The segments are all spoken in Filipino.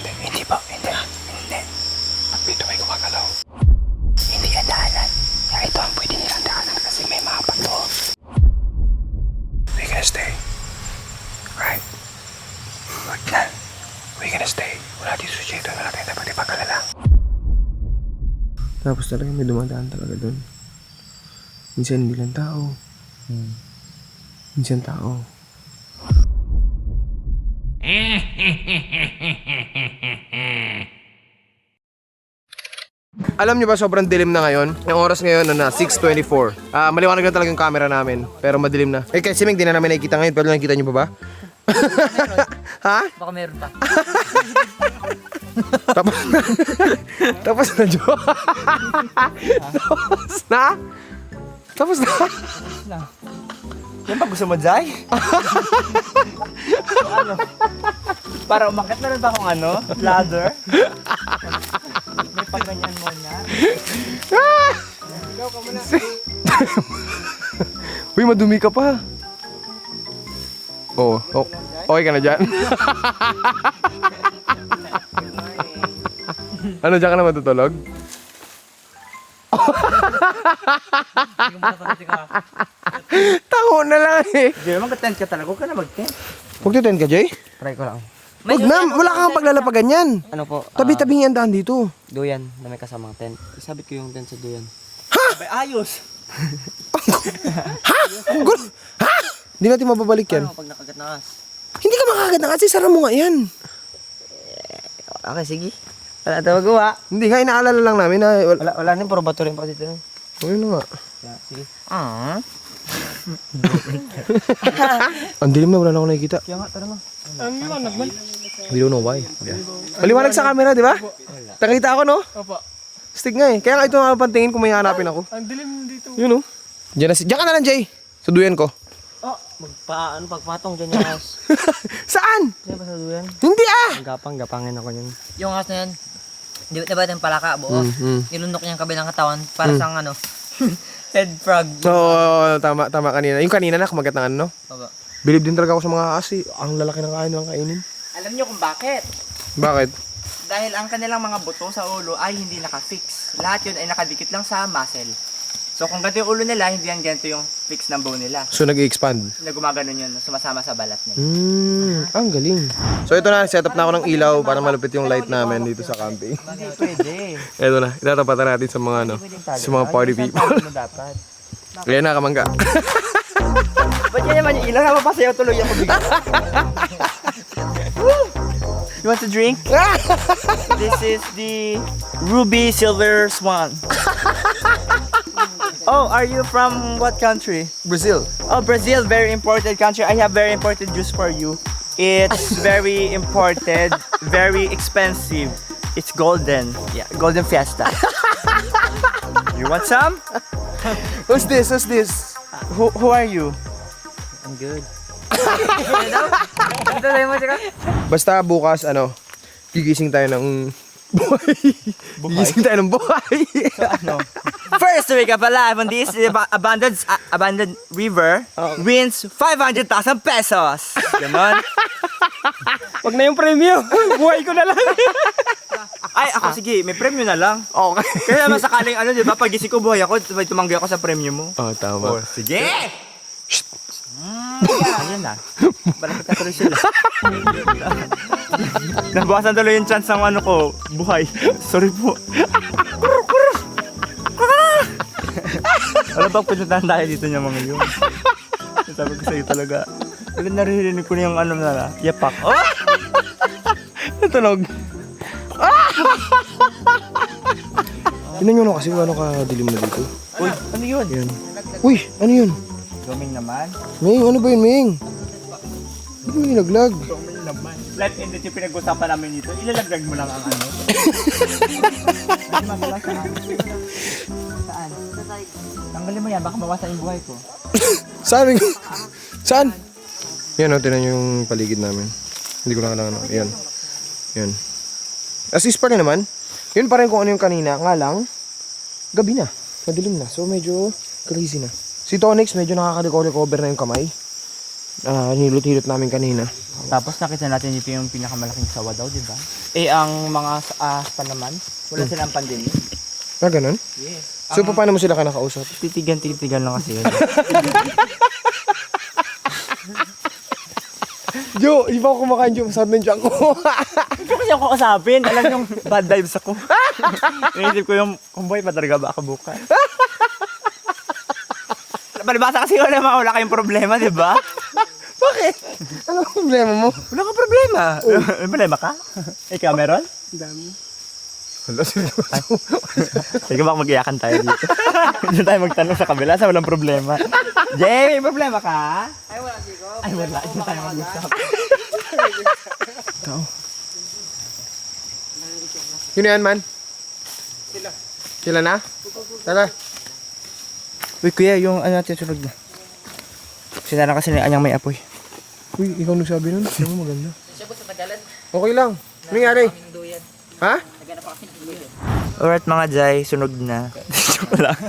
hindi. Hindi po, hindi. Hindi. At dito may gumagalaw. Hindi yan daanan. Kaya ito ang pwede nilang daanan kasi may mga bato. We gonna stay. Right? Wag na. We gonna stay. Wala dito sa dito. Wala tayong dapat ipag-alala. Tapos talaga may dumadaan talaga doon. Minsan hindi lang tao. Minsan tao. Alam niyo ba sobrang dilim na ngayon? Ang oras ngayon na na 6.24. Ah, maliwanag na talaga yung camera namin. Pero madilim na. Eh kasi Ming, di na namin nakikita ngayon. Pero nakikita niyo pa ba? ha? Baka meron pa. Tapos na. Tapos na, Jo. Tapos na. Tapos na. Yan ba gusto mo, Jai? ano? Para umakit na rin ba akong ano? Ladder? Pagganyan mo na. Uy, madumi ka pa. Oo. Oh, okay ka na dyan? ano, dyan ka na matutulog? Tango na lang eh. Jai, mag-tent ka talaga. Huwag ka na mag-tent. Huwag tutin ka, Jay. Try ko lang. Huwag na, wala kang paglalapagan yan. Ano po? Tabi-tabi ang daan dito. duyan na may kasamang tent. Isabit ko yung tent sa duyan. Ha? ayos! Ang gulo. Ha? Hindi natin mababalik yan. Ano pag nakagat na kas? Hindi ka makagad na kasi sara mo nga yan. Okay, sige. Wala ito magawa. Hindi nga, inaalala lang namin na wala. Wala, wala rin. Puro bato rin pa dito. Ayun na nga. Sige. Ah. Ang dilim na, wala na ako nakikita. Kaya nga, tara mo. We don't know why. Maliwanag sa camera, di ba? Nakita ako, no? Opo. Stick nga eh. Kaya nga ito nga pantingin kung may hanapin ako. Ang dilim dito. Yun, no? Diyan, na si... Diyan ka na lang, Jay. Sa duyan ko. Oh, magpa, ano, pagpatong dyan yung as. Saan? Diyan ba sa duyan? Hindi ah! Gapang, gapangin ako yun. Yung as na yun, di, ba yung palaka buo? Mm, Nilunok niya ang kabilang katawan para sang ano, head frog. Oo, tama, tama kanina. Yung kanina na, kumagat ng ano, no? Baba. Bilib din talaga ako sa mga asi. Ang lalaki ng kain ng kainin. Alam niyo kung bakit? Bakit? Dahil ang kanilang mga buto sa ulo ay hindi nakafix. Lahat yun ay nakadikit lang sa muscle. So kung ganito yung ulo nila, hindi yan ganito yung fix ng bone nila. So, nag-expand. Na gumagano yun, sumasama sa balat nila. Hmm, ang galing. So, ito na, set up na ako ng ilaw para malupit yung light namin dito sa camping. Hindi pwede. Ito na, itatapatan natin sa mga ano, sa mga party people. Dapat? Ayan na, kamangga. Ba't yan naman yung ilaw? Napapasayaw tuloy ako bigla. you want to drink? This is the Ruby Silver Swan. Oh, are you from what country? Brazil. Oh, Brazil, very important country. I have very important juice for you. It's very imported, very expensive. It's golden. Yeah, golden fiesta. you want some? Who's this? Who's this? Who, who are you? I'm good. Basta bukas, ano, gigising tayo ng buhay. Gigising tayo ng buhay. No. First wake up alive on this ab- abandoned uh, abandoned river wins 500,000 pesos. Ganon. Wag na yung premyo. buhay ko na lang. Ay, ako sige, may premyo na lang. okay. Kaya naman sakaling ano, di ba, pag gising ko buhay ako, may tumanggi ako sa premyo mo. Oh, tama. Sige! Ayun na. Malapit na tuloy sila. Nabawasan tuloy yung chance ng ano ko, buhay. Sorry po. ano ba pinuntahan tayo dito niya mga yun? Sabi ko sa'yo talaga. Pero naririnig ko na yung ano na, yapak. Oh! Natunog. Tingnan nyo na kasi kung ano ka-dilim na dito. Uy, ano yun? Yan. Uy, ano yun? Gaming naman. Ming, ano ba yun, Ming? Ba't mo nilaglag? Gaming and death yung pinag-usapan namin dito. Ilalaglag mo lang ang ano. Lang sa Saan? Tanggalin mo yan, baka mawasan yung buhay ko. Saan? Saan? Yan, oh, tinan yung paligid namin. Hindi ko na kailangan. Yan. Yan. Assist pa rin naman. Yun pa rin kung ano yung kanina. Nga lang, gabi na. Madilim na. So, medyo crazy na. Si Tonix, medyo nakaka-recover na yung kamay. Ah, nilot-hilot namin kanina. Tapos nakita natin dito yung pinakamalaking sawa daw, di ba? Eh, ang mga uh, pa naman, wala silang pandemic. Ah, ganun? Yes. So, paano mo sila ka nakausap? Titigan-titigan lang kasi yun. Jo, di ba ako kumakain Jo? Masarap ng tiyan ko. Hindi kasi ako kausapin. Alam yung bad vibes ako. Naisip ko yung, kumboy, matarga ba ako bukas? Palibasa kasi wala wala kayong problema, di ba? Bakit? Ano ang problema mo? Wala kang problema. May problema ka? Ikaw meron? Hala, seryoso. Sige ba mag-iyakan tayo dito? Doon tayo magtanong sa kabila sa walang problema. Jay, may problema ka? Ay, wala dito. Ay, wala. Doon tayo mag-usap. Sino yan, man? Sila. Sila na? Tara. Uy, kuya, yung ano natin sunod na. Sinara kasi ni Anyang may apoy. Uy, ikaw nagsabi nun. Ano mo maganda? Siya po sa tagalan. Okay lang. Ano nangyari? Ha? Ako ng duyan. Alright mga Jai, sunog na. Joke lang.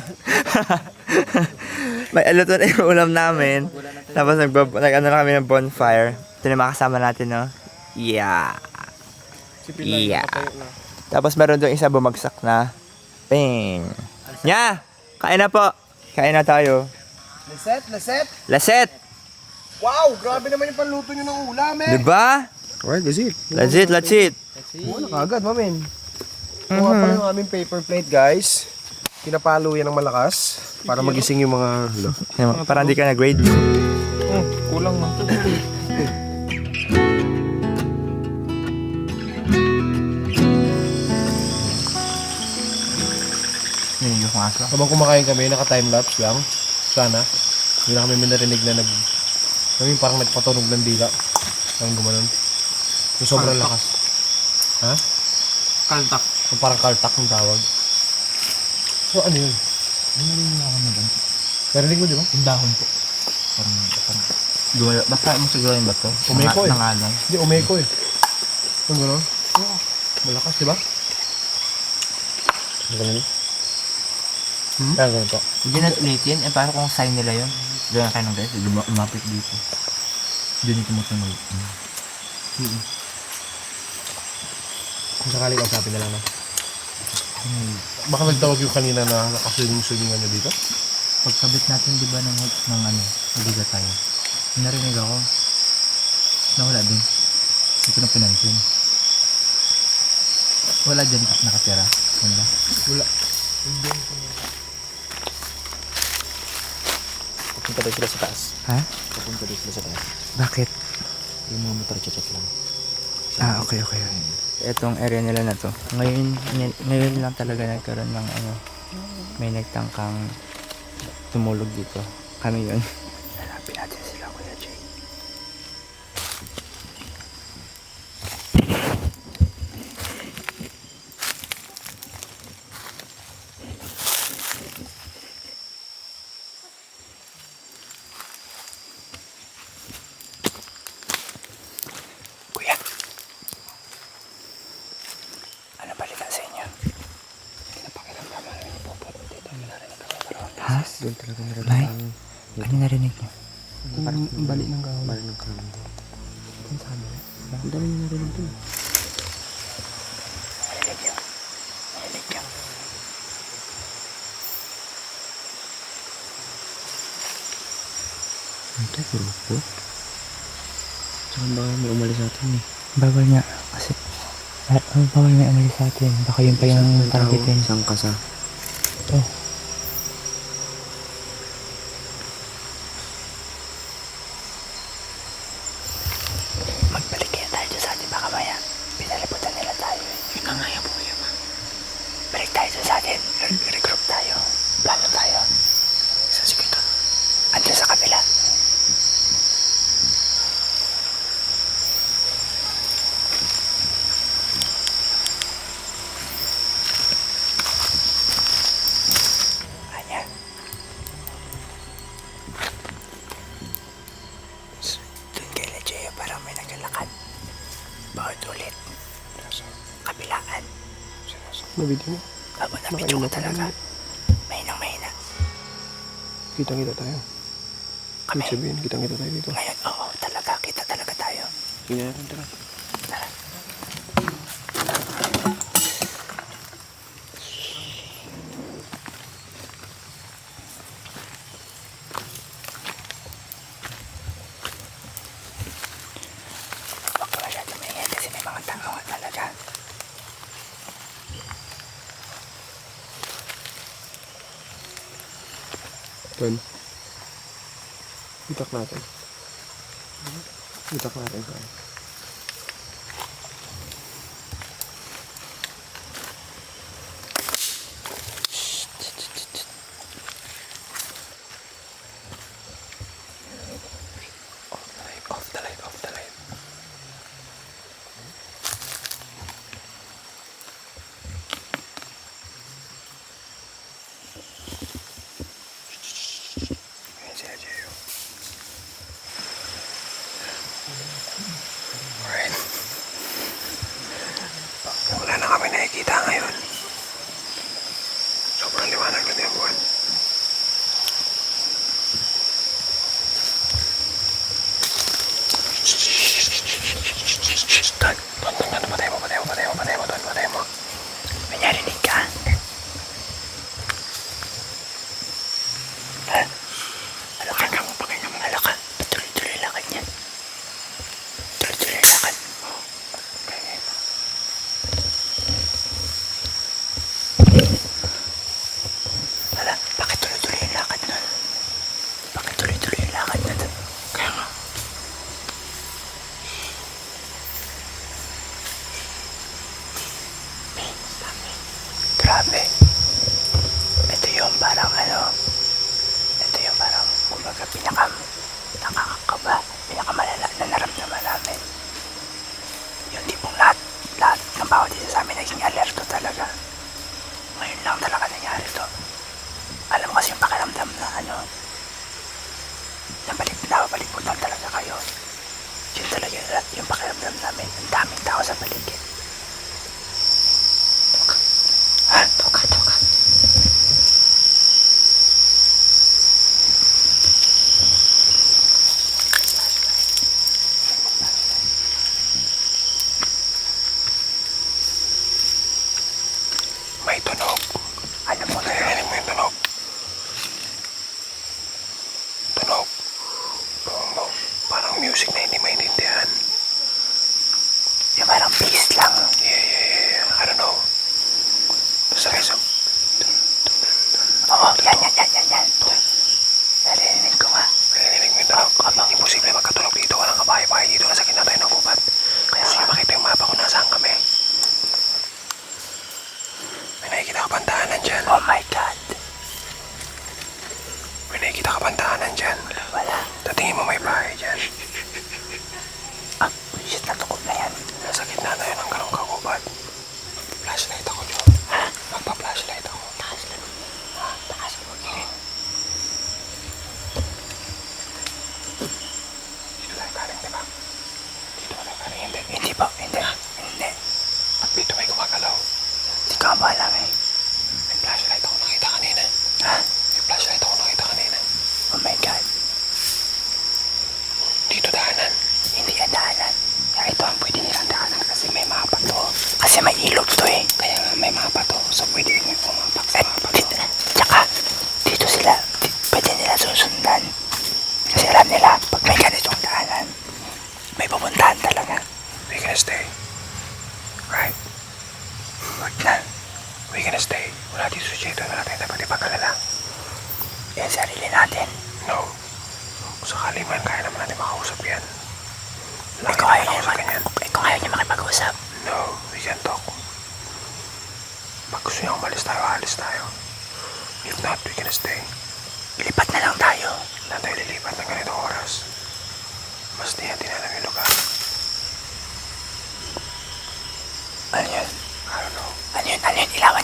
May aluto na yung ulam namin. Tapos nag, nag ano na kami ng bonfire. Ito na yung mga kasama natin, no? Yeah. Yeah. Tapos meron doon isa bumagsak na. Ping. Nya! Kain na po. Kain na tayo. Laset, laset. Laset! Wow, grabe naman yung panluto nyo ng ulam eh. Diba? Alright, that's it. Legit, legit. Buwan na kagad, mamin. Kuha pa yung aming paper plate, guys. Pinapalo yan ng malakas para magising yung mga... Hala. Parang di ka na-grade. Hmm, kulang aso. Habang kumakain kami, naka-timelapse lang. Sana. Hindi na kami may narinig na nag... Kami parang nagpatunog ng dila. Parang gumanon. Yung sobrang lakas. Ha? Kaltak. Yung parang kaltak ng tawag. So ano yun? Ano rin ako na ba? Narinig mo di ba? Yung dahon po. Parang, parang, Gumala, basta mo siguro yung bato. Umeko eh. Nangalan. Hindi, umeko eh. Yung gano'n? Oo. Malakas, di ba? Ang ganun. Hmm? Kaya ganito. Hindi na ulitin, eh parang kung sign nila yun. Na kayo ng guys, luma- lumapit dito. Doon yung tumutunog. Kung sakali kausapin na lang na. Baka nagtawag yung kanina na nakaswimming-swimming ano dito? Pagkabit natin, di ba, ng, ng ano, nagiga tayo. Narinig ako. Nawala din. Hindi ko na pinansin. Wala dyan ka- nakatira. Wala. Wala. Papunta daw sila sa taas. Ha? Papunta daw sila sa taas. Bakit? Yung mga motor check lang. Ah, okay, okay. Itong area nila na to. Ngayon, ngay- ngayon lang talaga nagkaroon ng ano, may nagtangkang tumulog dito. Kami yun. Hanapin natin sila, Kuya Jay. Kuya, ano balita sa inyo? Pinapakiramdaman namin yung popo dito. May narinig kami karoon. Ha? Doon talaga meron May? Ano narinig niyo? Ang bali ng gawin. Bali ng karoon. Ang dami nyo narinig doon. Narinig niyo? Narinig niyo? Ito, grupo. Saan ba may umalis sa atin eh? Bawal nga. Kasi, ah, bawal may umalis sa atin. Baka yun pa yung targetin. Isang kasa. Oh. Kitang-kita tayo. Kami. Sabihin, kitang-kita tayo dito. Ngayon, oo, talaga. Kita talaga tayo. Sige natin, tara. itak natin. Itak natin kaya tao dito sa amin naging alerto talaga. Ngayon lang talaga nangyari to. Alam mo kasi yung pakiramdam na ano, nabalik, napapalibutan talaga kayo. Yun talaga yung, yung pakiramdam namin. Ang daming tao sa paligid. Ha? music na hindi maintindihan. Yung parang peace lang. we're gonna stay. Wala din sujeto na natin dapat ipakalala. Yan sarili natin. No. Kung sakali man, kaya naman natin makausap yan. Lagi eh, ayaw niya, mag- eh, ayaw niya makipag-usap. No, we can talk. Pag gusto niya umalis tayo, alis tayo. If not, we can stay. Ilipat na lang tayo. Lahat tayo lilipat ng ganito oras. Mas di natin alam yung lugar. Ano yun? I don't know. Ano yun? Ano yun? Ilawan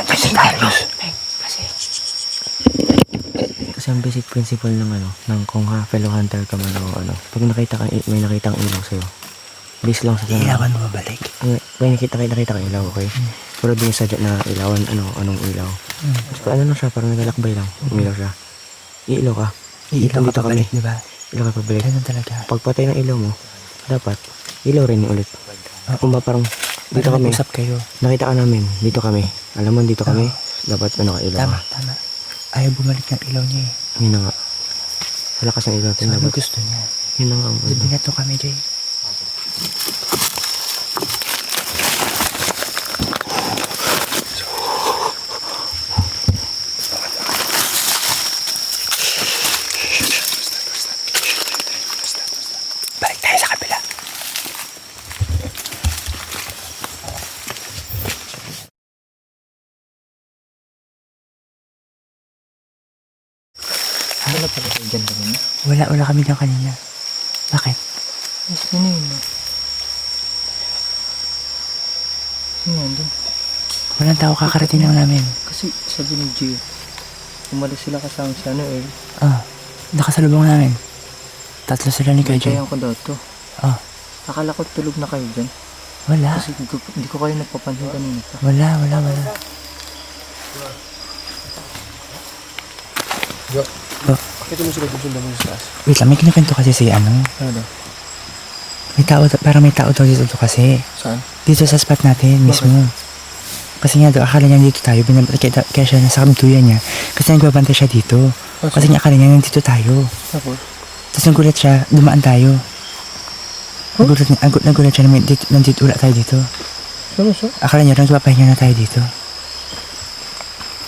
Nandun si Darius. Kasi ang basic principle ng ano, ng kung ha, fellow hunter ka man o ano, pag nakita ka, may nakita kang ilaw sa'yo, base lang sa kanya. Ilawan mo babalik. May, may nakita kayo, nakita kang ilaw, okay? Pero di sadya na ilawan, ano, anong ilaw. Tapos ano lang siya, parang naglalakbay lang, umilaw siya. Iilaw ka. Iilaw ka pabalik, di ba? Ilaw ka pabalik. Ganun talaga. Pagpatay ng ilaw mo, dapat, ilaw rin ulit. Kung ba parang, dito kami, Usap kayo. nakita ka namin, dito kami. Alam mo, dito kami, dapat ano ka, ilaw Tama, tama. Ayaw bumalik ng ilaw niya eh. Yun na nga. Sa lakas ng ilaw, So, ano gusto niya? Yun na nga. ang ano. Sabi na to kami, Jay. Balik tayo sa kabila. Wala pala kayo dyan kanina. Wala, wala kami dyan kanina. Bakit? Sino yun? Sino yun doon? Walang tao kakarating lang namin. Kasi sabi ni Gio, umalis sila kasama si ano eh. Ah, nakasalubong namin. Tatlo sila ni Kuya Jay. Kaya ko daw to. Ah, Akala ko tulog na kayo dyan. wala. Kasi hindi ko, hindi ko kayo napapansin kanina pa. Wala, wala, wala. Pakita mo sila kung sundan mo sa taas. Wait lang, may kinikwento kasi si ano. Ano daw? May tao, parang may tao daw dito kasi. Saan? Dito sa spot natin mismo. Kasi nga daw, akala niya dito tayo. Binab- kaya, kaya siya nasa kamtuyan niya. Kasi nagbabantay siya dito. Kasi nga akala niya nandito tayo. Tapos? Tapos nagulat siya, dumaan tayo. Nagulat, niya, agu- nagulat siya na may- dito, nandito, wala tayo dito. Seryoso? Akala niya nagpapahinga na tayo dito.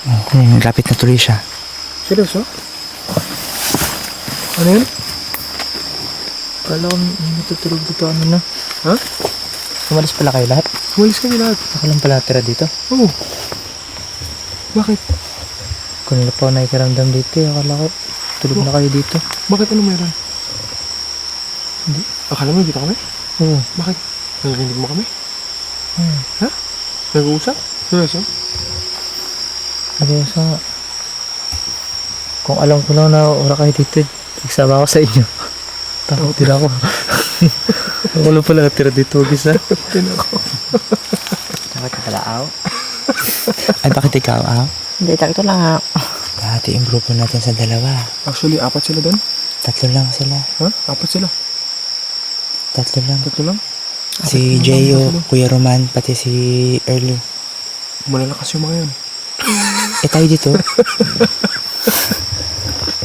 Oh, hmm, lapit na tuloy siya. Seryoso? Ano yun? Akala ko natutulog dito ano na. Ha? Umalis pala kayo lahat? Umalis kami lahat. Ako lang pala tira dito. Oo. Bakit? Kanina pa ako nakikiramdam dito eh. Akala ko tulog na kayo dito. Bakit ano meron? Hindi. Akala mo dito kami? Oo. Bakit? Narinig mo kami? Hmm. Ha? Nag-uusap? Seryoso? Ko sa kung alam ko lang na wala kayo dito, nagsama ako sa inyo. Takot din ako. ako lang pala natira dito, gisa. Bakit ka pala, aw? Ay, bakit ikaw, aw? Hindi, takito lang ha. Dati yung grupo natin sa dalawa. Actually, apat sila doon. Tatlo lang sila. Ha? Apat sila. Tatlo lang. Tatlo lang. Si Jeyo. Kuya Roman, pati si Early. Malalakas yung mga yun. Eh tayo dito.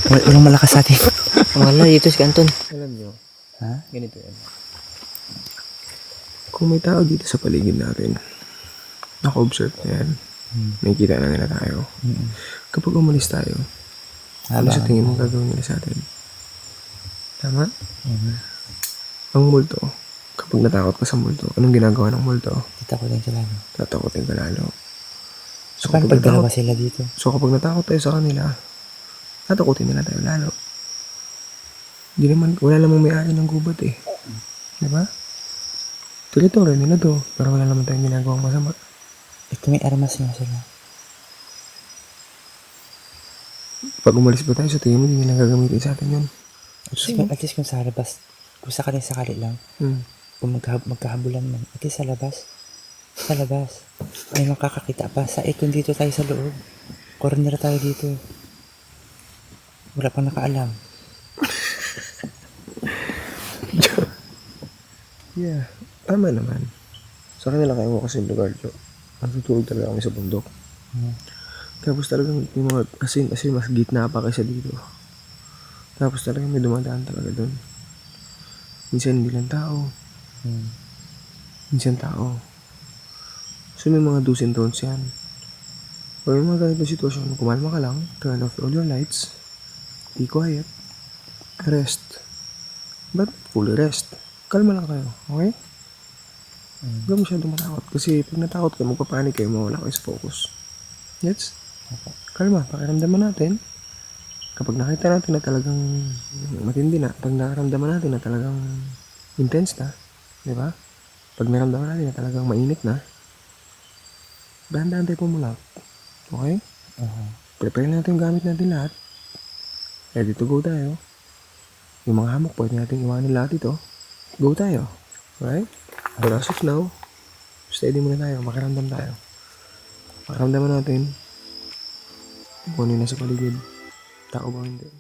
Wal- Walang malakas sa atin. Wala, dito si Anton. Alam nyo, Ha? ganito yan. Kung may tao dito sa paligid natin, naka-observe na yan, nakikita na nila tayo. Kapag umalis tayo, ano sa tingin mo gagawin nila sa atin? Tama? Ang multo, kapag natakot ka sa multo, anong ginagawa ng multo? Dito ko din sila. No? Tatakotin ka lalo. So Paano kapag, pag dalawa natakot, sila dito? so kapag natakot tayo sa kanila, tatakotin nila tayo lalo. Hindi naman, wala namang may-ari ng gubat eh. Di ba? Territory nila to, pero wala naman tayong ginagawang masama. Ito may armas nga sila. Pag umalis pa tayo sa tingin mo, hindi nila gagamitin sa atin yun. At least, kung, at least kung sa labas, kung sakali sakali lang, Hmm. kung magkahab magkahabulan man, ate sa labas. Sa labas. May makakakita pa. Sa ikon dito tayo sa loob. Corner tayo dito. Wala pang nakaalam. Yeah, tama naman. Sa kanila kayo kasi lugar, Jo. Ang tutulog talaga kami sa bundok. Tapos talagang yung mga, kasi, kasi mas gitna pa kaysa dito. Tapos talagang may dumadaan talaga doon. Minsan hindi lang tao. Minsan tao. So may mga do's and don'ts yan. O yung mga ganito sitwasyon, kumalma ka lang, turn off all your lights, be quiet, rest. But fully rest. Kalma lang kayo, okay? Huwag masyadong matakot. Kasi pag natakot kayo, magpapanik kayo, mawala kayo sa focus. Gets? Kalma, pakiramdaman natin. Kapag nakita natin na talagang matindi na, pag nakaramdaman natin na talagang intense na, di ba? Pag naramdaman natin na talagang mainit na, dahan-dahan tayo pumulak. Okay? Prepare natin yung gamit natin lahat. Ready to go tayo. Yung mga hamok, pwede natin iwanin lahat ito. Go tayo. Right? But as of now, steady muna tayo. Makiramdam tayo. Makiramdaman natin kung ano yung nasa paligid. Tao ba hindi.